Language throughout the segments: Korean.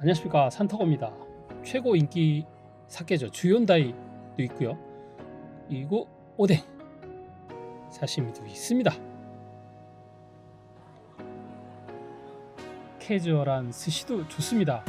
안녕하십니까 산타고입니다. 최고 인기 사케죠 주연다이도 있고요. 그리고 오뎅 사시미도 있습니다. 캐주얼한 스시도 좋습니다.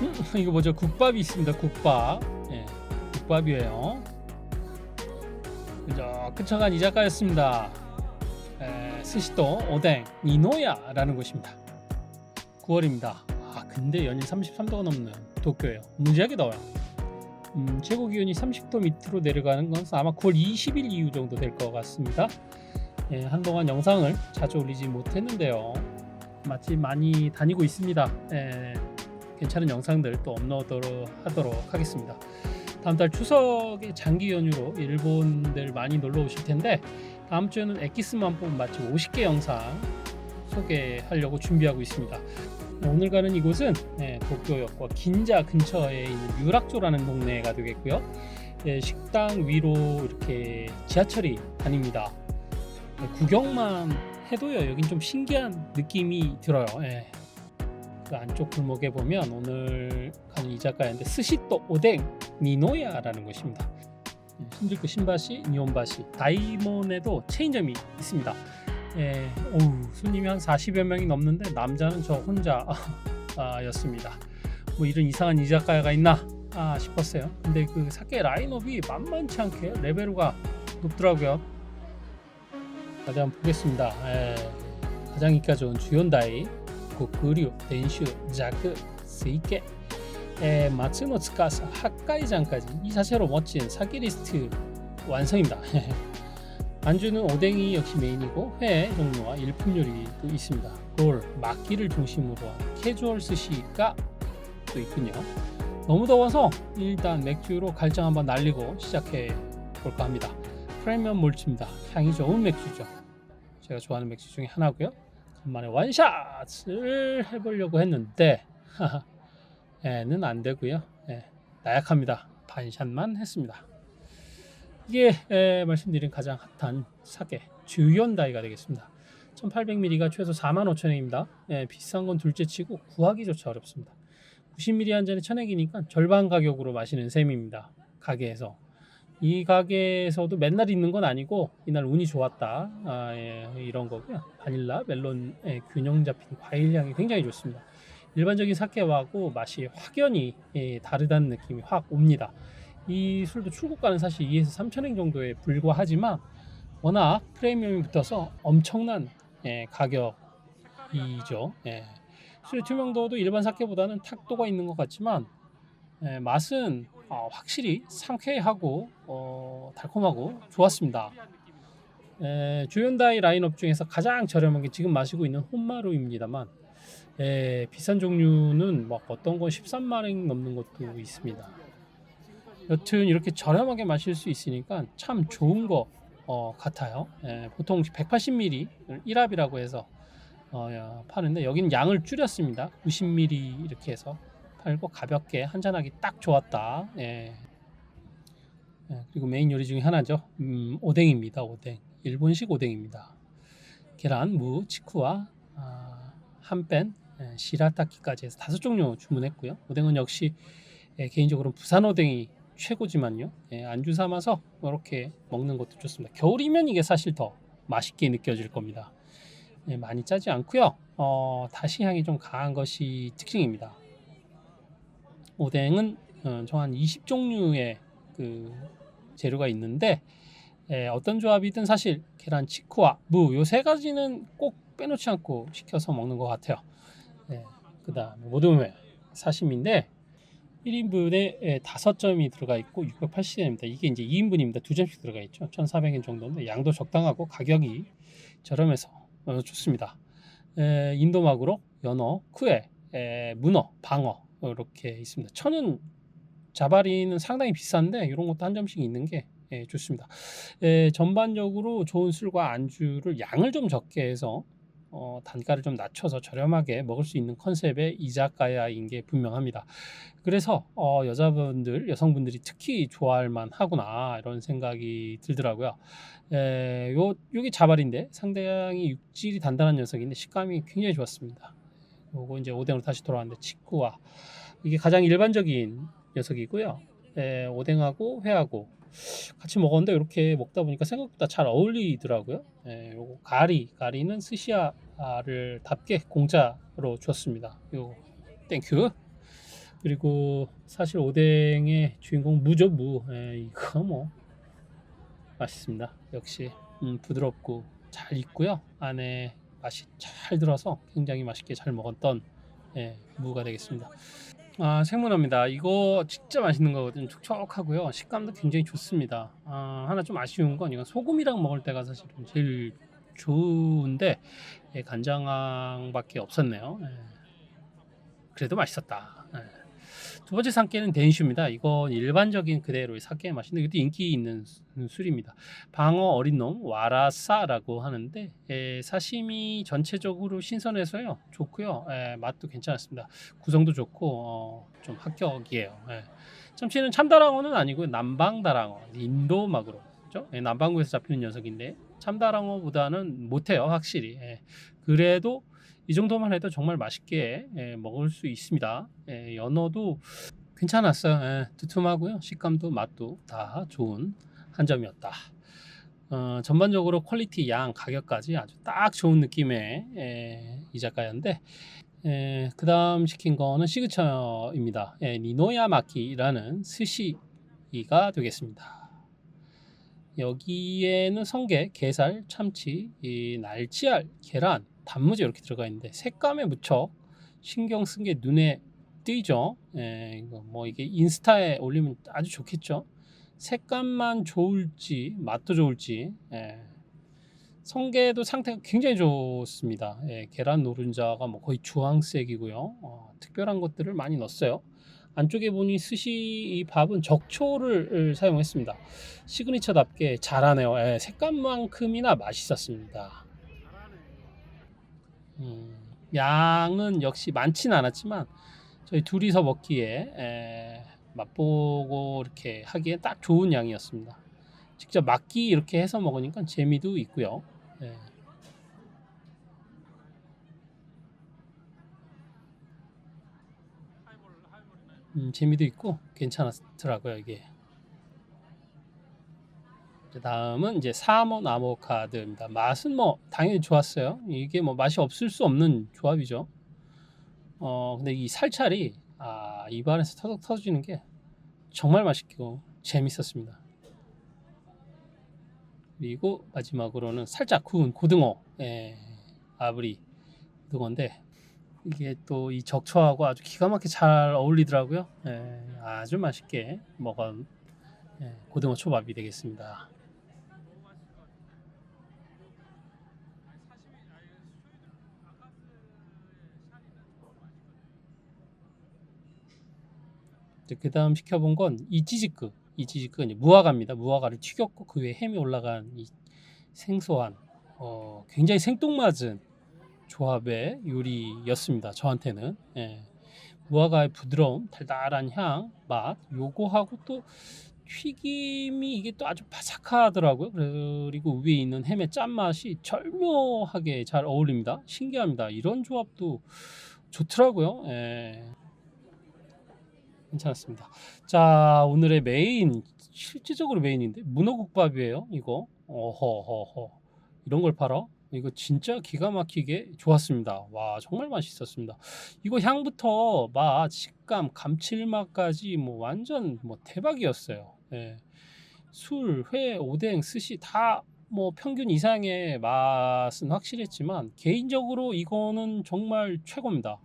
음, 이거 뭐죠? 국밥이 있습니다. 국밥. 예, 국밥이에요. 그저 끝쳐간 이 작가였습니다. 에, 스시도 오뎅 니노야라는 곳입니다. 9월입니다. 아 근데 연일 33도가 넘는 도쿄예요. 무지하게 더워요. 음, 최고 기온이 30도 밑으로 내려가는 건 아마 9월 20일 이후 정도 될 것 같습니다. 예, 한동안 영상을 자주 올리지 못했는데요. 맛집 많이 다니고 있습니다. 예, 괜찮은 영상들 또 업로드 하도록 하겠습니다. 다음 달 추석에 장기 연휴로 일본들 많이 놀러 오실 텐데 다음 주에는 엑기스만 뽑은 맛집 50개 영상 소개하려고 준비하고 있습니다. 오늘 가는 이곳은 예, 도쿄역과 긴자 근처에 있는 유락조라는 동네가 되겠고요. 예, 식당 위로 이렇게 지하철이 다닙니다. 예, 구경만 해도요 여긴 좀 신기한 느낌이 들어요. 예. 그 안쪽 골목에 보면 오늘 가는 이 작가인데 스시또 오뎅 니노야라는 곳입니다. 예, 신주쿠 신바시, 니온바시, 다이몬에도 체인점이 있습니다. 예, 어우, 손님이 한 40여 명이 넘는데 남자는 저 혼자 아, 였습니다. 뭐 이런 이상한 이자카야가 있나 아, 싶었어요. 근데 그 사케 라인업이 만만치 않게 레벨가 높더라고요. 어디 한번 보겠습니다. 예, 가장 인기가 좋은 주연다이, 스이케, 에, 마츠노 츠카사, 핫가이장까지 이 자체로 멋진 사기 리스트 완성입니다. 안주는 오뎅이 역시 메인이고 회 종류와 일품 요리도 있습니다. 롤, 막기를 중심으로 한 캐주얼 스시가 또 있군요. 너무 더워서 일단 맥주로 갈증 한번 날리고 시작해 볼까 합니다. 프리미엄 몰츠입니다. 향이 좋은 맥주죠. 제가 좋아하는 맥주 중에 하나고요. 간만에 원샷을 해보려고 했는데 에는 안 되고요. 예, 나약합니다. 반샷만 했습니다. 이게 에, 말씀드린 가장 핫한 사계 주연다이가 되겠습니다. 1800ml가 최소 45,000원입니다. 예, 비싼 건 둘째치고 구하기조차 어렵습니다. 90ml 한 잔에 1,000원이니까 절반 가격으로 마시는 셈입니다. 가게에서 이 가게에서도 맨날 있는 건 아니고 이날 운이 좋았다 아, 예, 이런 거고요. 바닐라, 멜론의 균형 잡힌 과일 향이 굉장히 좋습니다. 일반적인 사케하고 맛이 확연히 예, 다르다는 느낌이 확 옵니다. 이 술도 출고가는 사실 2에서 3천원 정도에 불과하지만 워낙 프리미엄이 붙어서 엄청난 예, 가격이죠. 예. 술의 투명도도 일반 사케보다는 탁도가 있는 것 같지만 예, 맛은 어, 확실히 상쾌하고 어, 달콤하고 좋았습니다. 예, 주연다이 라인업 중에서 가장 저렴한 게 지금 마시고 있는 혼마루입니다만 예, 비싼 종류는 막 어떤 건 13만 원 넘는 것도 있습니다. 여튼 이렇게 저렴하게 마실 수 있으니까 참 좋은 거 어, 같아요. 예, 보통 180ml 1합이라고 해서 어, 야, 파는데 여기는 양을 줄였습니다. 90ml 이렇게 해서 팔고 가볍게 한잔하기 딱 좋았다. 예. 예, 그리고 메인 요리 중에 하나죠. 음, 오뎅입니다. 오뎅. 일본식 오뎅입니다. 계란, 무, 치쿠와 아, 한뺀 예, 시라타키까지 해서 다섯 종류 주문했고요. 오뎅은 역시 예, 개인적으로 부산 오뎅이 최고지만요. 예, 안주 삼아서 이렇게 먹는 것도 좋습니다. 겨울이면 이게 사실 더 맛있게 느껴질 겁니다. 예, 많이 짜지 않고요. 어, 다시 향이 좀 강한 것이 특징입니다. 오뎅은 어, 총한 20종류의 그 재료가 있는데 예, 어떤 조합이든 사실 계란 치쿠와 무 요 세 가지는 꼭 빼놓지 않고 시켜서 먹는 것 같아요. 예, 그다음에 모둠회 사심인데 1인분에 5점이 들어가 있고 680원입니다. 이게 이제 2인분입니다. 두 점씩 들어가 있죠. 1,400원 정도인데 양도 적당하고 가격이 저렴해서 어, 좋습니다. 에, 인도 마구로, 연어, 쿠에, 에, 문어, 방어 이렇게 있습니다. 천은 자바리는 상당히 비싼데 이런 것도 한 점씩 있는 게 예, 좋습니다. 에, 전반적으로 좋은 술과 안주를 양을 좀 적게 해서 어, 단가를 좀 낮춰서 저렴하게 먹을 수 있는 컨셉의 이자카야인 게 분명합니다. 그래서 어, 여자분들, 여성분들이 특히 좋아할 만하구나 이런 생각이 들더라고요. 에, 요 요게 자발인데 상당히 육질이 단단한 녀석인데 식감이 굉장히 좋았습니다. 요거 이제 오뎅으로 다시 돌아왔는데 치쿠와 이게 가장 일반적인 녀석이고요. 에, 오뎅하고 회하고 같이 먹었는데 이렇게 먹다 보니까 생각보다 잘 어울리더라고요. 예, 요거 가리, 가리는 스시아를 답게 공짜로 줬습니다. 요 땡큐. 그리고 사실 오뎅의 주인공 무죠 무. 예, 이거 뭐 맛있습니다. 역시 음, 부드럽고 잘 익고요. 안에 맛이 잘 들어서 굉장히 맛있게 잘 먹었던 예, 무가 되겠습니다. 아, 생문어입니다. 이거 진짜 맛있는 거거든요. 촉촉하고요. 식감도 굉장히 좋습니다. 아, 하나 좀 아쉬운 건 이건 소금이랑 먹을 때가 사실은 제일 좋은데 예, 간장밖에 없었네요. 예. 그래도 맛있었다. 예. 두 번째 산케는 덴슈입니다. 이건 일반적인 그대로의 사케의 맛인데 이것도 인기 있는 수- 술입니다. 방어 어린 놈 와라사라고 하는데 예, 사시미 전체적으로 신선해서요 좋고요 예, 맛도 괜찮았습니다. 구성도 좋고 어, 좀 합격이에요. 예. 참치는 참다랑어는 아니고 남방다랑어 인도 마그로 그죠? 예, 남반구에서 잡히는 녀석인데 참다랑어보다는 못해요 확실히. 예. 그래도 이 정도만 해도 정말 맛있게 예, 먹을 수 있습니다. 예, 연어도 괜찮았어요. 예, 두툼하고요. 식감도 맛도 다 좋은 한 점이었다. 어, 전반적으로 퀄리티, 양, 가격까지 아주 딱 좋은 느낌의 예, 이자카야인데 예, 그 다음 시킨 거는 시그처입니다. 예, 니노야마키라는 스시가 되겠습니다. 여기에는 성게, 게살, 참치, 이 날치알, 계란, 단무지 이렇게 들어가 있는데 색감에 무척 신경 쓴 게 눈에 띄죠. 예, 이거 뭐 이게 인스타에 올리면 아주 좋겠죠. 색감만 좋을지 맛도 좋을지 예. 성게도 상태가 굉장히 좋습니다. 예, 계란 노른자가 뭐 거의 주황색이고요. 어, 특별한 것들을 많이 넣었어요. 안쪽에 보니 스시 이 밥은 적초를 사용했습니다. 시그니처답게 잘하네요. 예, 색감만큼이나 맛있었습니다. 음, 양은 역시 많지는 않았지만 저희 둘이서 먹기에 에, 맛보고 이렇게 하기에 딱 좋은 양이었습니다. 직접 막기 이렇게 해서 먹으니까 재미도 있고요. 예. 음, 재미도 있고 괜찮았더라고요 이게. 그 다음은 이제 사몬 아보카드입니다. 맛은 뭐 당연히 좋았어요. 이게 뭐 맛이 없을 수 없는 조합이죠. 어 근데 이 살찰이 아 입안에서 터덕 터지는 게 정말 맛있고 재밌었습니다. 그리고 마지막으로는 살짝 구운 고등어, 예, 아브리 고등어인데 이게 또 이 적초하고 아주 기가 막히게 잘 어울리더라고요. 예, 아주 맛있게 먹은 예, 고등어 초밥이 되겠습니다. 그 다음 시켜본 건 이치지크. 이치지크가 이제 무화과입니다. 무화과를 튀겼고 그 위에 햄이 올라간 이 생소한 어, 굉장히 생뚱맞은 조합의 요리였습니다. 저한테는 예. 무화과의 부드러움, 달달한 향, 맛 요거하고 또 튀김이 이게 또 아주 바삭하더라고요. 그리고 위에 있는 햄의 짠맛이 절묘하게 잘 어울립니다. 신기합니다. 이런 조합도 좋더라고요. 예. 괜찮았습니다. 자, 오늘의 메인 실질적으로 메인인데 문어국밥이에요. 이거 어허허허 이런 걸 팔아? 이거 진짜 기가 막히게 좋았습니다. 와 정말 맛있었습니다. 이거 향부터 맛, 식감, 감칠맛까지 뭐 완전 뭐 대박이었어요. 예. 술, 회, 오뎅, 스시 다 뭐 평균 이상의 맛은 확실했지만 개인적으로 이거는 정말 최고입니다.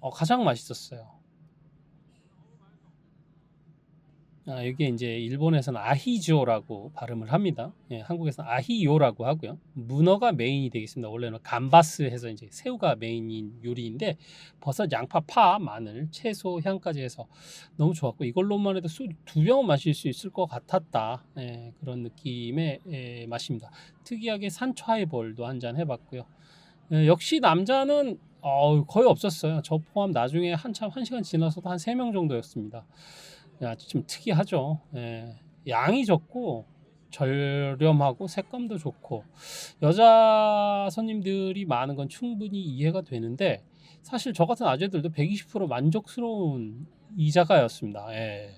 어, 가장 맛있었어요. 아, 이게 이제 일본에서는 아히조라고 발음을 합니다. 예, 한국에서는 아히요라고 하고요. 문어가 메인이 되겠습니다. 원래는 감바스 해서 이제 새우가 메인인 요리인데 버섯, 양파, 파, 마늘, 채소, 향까지 해서 너무 좋았고 이걸로만 해도 술두 병은 마실 수 있을 것 같았다. 예, 그런 느낌의 예, 맛입니다. 특이하게 산초 하이볼도 한 잔 해봤고요. 예, 역시 남자는 어, 거의 없었어요. 저 포함 나중에 한참 한 시간 지나서도 한 세 명 정도였습니다. 야, 좀 특이하죠. 예, 양이 적고 저렴하고 색감도 좋고 여자 손님들이 많은 건 충분히 이해가 되는데 사실 저 같은 아재들도 120% 만족스러운 이자가였습니다. 예.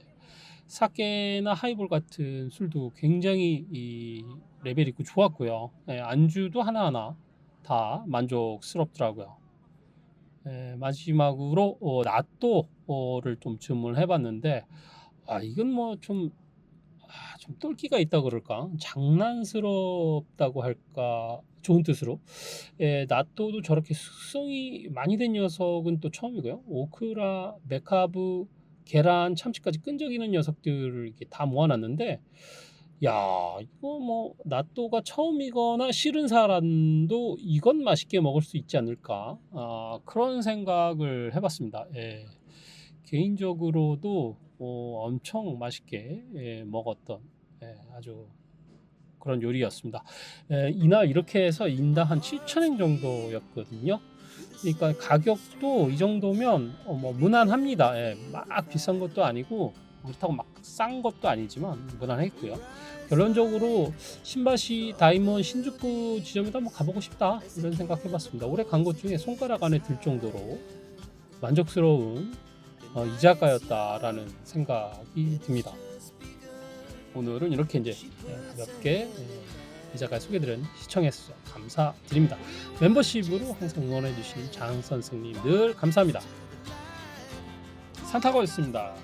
사케나 하이볼 같은 술도 굉장히 이 레벨 있고 좋았고요. 예, 안주도 하나하나 다 만족스럽더라고요. 예, 마지막으로 어, 나또를 좀 주문을 해봤는데 아 이건 뭐좀 아, 좀 똘끼가 있다 그럴까? 장난스럽다고 할까? 좋은 뜻으로. 예, 나또도 저렇게 숙성이 많이 된 녀석은 또 처음이고요. 오크라 메카브 계란 참치까지 끈적이는 녀석들을 이렇게 다 모아놨는데 야 이거 뭐 나또가 처음이거나 싫은 사람도 이건 맛있게 먹을 수 있지 않을까 아, 그런 생각을 해봤습니다 예. 개인적으로도 어, 엄청 맛있게 예, 먹었던 예, 아주 그런 요리였습니다. 예, 이날 이렇게 해서 인당 한 7,000엔 정도였거든요. 그러니까 가격도 이 정도면 어, 뭐 무난합니다. 예, 막 비싼 것도 아니고 그렇다고 막 싼 것도 아니지만 무난했고요. 결론적으로 신바시 다이몬 신주쿠 지점에도 한번 가보고 싶다 이런 생각해봤습니다. 올해 간 곳 중에 손가락 안에 들 정도로 만족스러운 어, 이자카였다라는 생각이 듭니다. 오늘은 이렇게 이제 예, 가볍게 예, 이자카 소개드린 시청해주셔서 감사드립니다. 멤버십으로 항상 응원해주신 장 선생님 늘 감사합니다. 산타고였습니다.